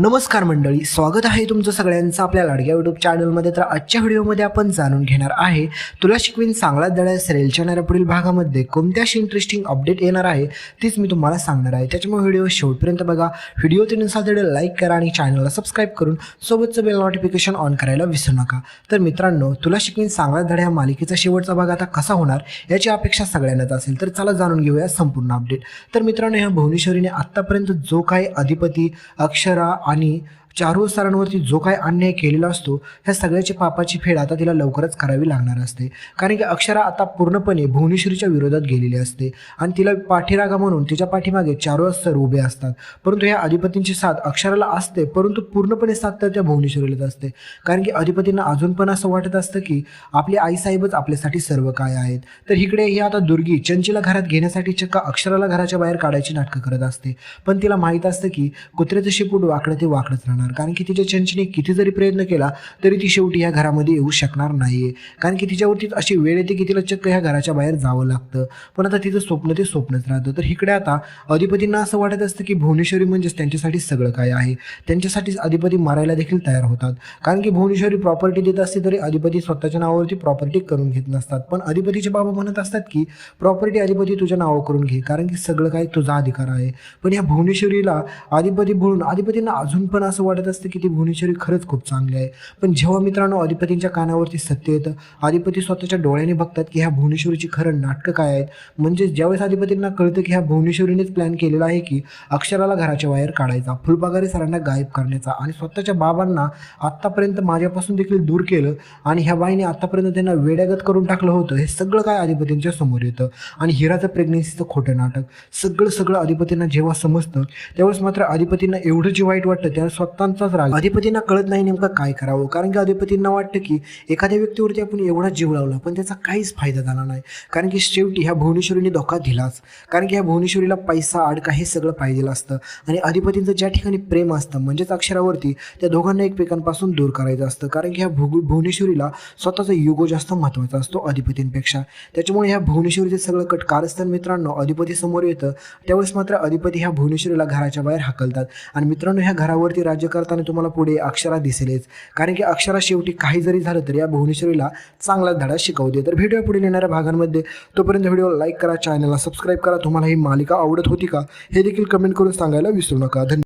नमस्कार मंडळी स्वागत आहे तुमचं सगळ्यांचं आपल्या लाडक्या यूट्यूब चॅनलमध्ये तर आजच्या व्हिडिओमध्ये आपण जाणून घेणार आहे तुला शिकवीन चांगला दडा रेलच्या येणाऱ्या पुढील भागामध्ये कोणत्या अशी इंटरेस्टिंग अपडेट येणार आहे तीच मी तुम्हाला सांगणार आहे. त्याच्यामुळे व्हिडिओ शेवटपर्यंत बघा. व्हिडिओ त्यानुसार व्हिडिओ लाईक करा आणि चॅनलला सबस्क्राईब करून सोबतचं बेल नोटिफिकेशन ऑन करायला विसरू नका. तर मित्रांनो तुला शिकवीन चांगला धड्या या मालिकेचा शेवटचा भाग आता कसा होणार याची अपेक्षा सगळ्यांनाच असेल. तर चला जाणून घेऊया संपूर्ण अपडेट तर मित्रांनो ह्या भुवनेश्वरीने आत्तापर्यंत जो काही अधिपती अक्षरा आणि चारू सरांवरती जो काय अन्याय केलेला असतो ह्या सगळ्याची पापाची फेड आता तिला लवकरच करावी लागणार असते. कारण की अक्षरा आता पूर्णपणे भुवनेश्वरीच्या विरोधात गेलेली असते. आणि तिला पाठीरागा म्हणून तिच्या पाठीमागे चारू सर उभे असतात. परंतु ह्या अधिपतींची साथ अक्षराला असते परंतु पूर्णपणे साथ तर त्या भुवनेश्वरीलाच असते. कारण की अधिपतींना अजून पण असं वाटत असतं की आपले आईसाहेबच आपल्यासाठी सर्व काय आहेत. तर इकडे ही आता दुर्गी चंचीला घरात घेण्यासाठी चक्क अक्षराला घराच्या बाहेर काढायची नाटकं करत असते. पण तिला माहीत असतं की कुत्र्याचं शिपूट वाकडं ते वाकडंच राहणार. कारण की तिच्या चंचीने किती जरी प्रयत्न केला तरी ती शेवटी ह्या घरामध्ये येऊ शकणार नाहीये. कारण की तिच्यावरती अशी वेळ येते की तिला चक्क ह्या घराच्या बाहेर जावं लागतं. पण आता तिचं स्वप्न ते स्वप्नच राहतं. तर इकडे आता अधिपतींना असं वाटत असतं की भुवनेश्वरी म्हणजेच त्यांच्यासाठी सगळं काय आहे. त्यांच्यासाठीच अधिपती मारायला देखील तयार होतात. कारण की भुवनेश्वरी प्रॉपर्टी देत असते तरी अधिपती स्वतःच्या नावावरती प्रॉपर्टी करून घेत नसतात. पण अधिपतीचे बाबा म्हणत असतात की प्रॉपर्टी अधिपती तुझ्या नावावर करून घे. कारण की सगळं काय तुझा अधिकार आहे. पण या भुवनेश्वरीला अधिपती बोलून अधिपतींना अजून पण असं वाटत असतं की ती भुवनेश्वरी खरंच खूप चांगली आहे. पण जेव्हा मित्रांनो अधिपतींच्या कानावरती सत्य येतं अधिपती स्वतःच्या डोळ्याने बघतात की ह्या भुवनेश्वरीची खरं नाटकं काय आहेत. म्हणजे ज्यावेळेस अधिपतींना कळतं की ह्या भुवनेश्वरीनेच प्लॅन केलेला आहे की अक्षराला घराच्या बाहेर काढायचा फुलबागारी सरांना गायब करण्याचा आणि स्वतःच्या बाबांना आत्तापर्यंत माझ्यापासून देखील दूर केलं आणि ह्या बाईने आत्तापर्यंत त्यांना वेड्यागत करून टाकलं होतं हे सगळं काय अधिपतींच्या समोर येतं. आणि हिराचं प्रेग्नेन्सीचं खोटं नाटक सगळं सगळं अधिपतींना जेव्हा समजतं त्यावेळेस मात्र अधिपतींना एवढं जे वाईट वाटतं त्या स्वतःचाच राग. अधिपतींना कळत नाही नेमकं काय करावं. कारण की अधिपतींना वाटतं की एखाद्या व्यक्तीवरती आपण एवढा जीव लावला पण त्याचा काहीच फायदा झाला नाही. कारण की शेवटी ह्या भुवनेश्वरीने धोका दिलाच. कारण की ह्या भुवनेश्वरीला पैसा अडका हे सगळं पाहिजे असतं. आणि अधिपतींचं ज्या ठिकाणी प्रेम असतं म्हणजेच अक्षरावरती त्या दोघांना एकमेकांपासून दूर करायचं असतं. कारण की ह्या भुग भुवनेश्वरीला स्वतःचा युगो जास्त महत्त्वाचा असतो अधिपतींपेक्षा. त्याच्यामुळे ह्या भुवनेश्वरीचे सगळं कट कारस्थान मित्रांनो अधिपती समोर येतं. त्यावेळेस मात्र अधिपती ह्या भुवनेश्वरीला घराच्या बाहेर हाकलतात. आणि मित्रांनो ह्या घरावरती राज्य करताना तुम्हाला पुढे अक्षरा दिसेलच कारण की अक्षरा शेवटी काही जरी झालं तरी या भुवनेश्वरीला चांगला धडा शिकवते तर व्हिडिओ पुढे येणाऱ्या भागांमध्ये तोपर्यंत व्हिडिओ लाईक करा चॅनलला सबस्क्राईब करा. तुम्हाला ही मालिका आवडत होती का हे देखील कमेंट करून सांगायला विसरू नका. धन्यवाद.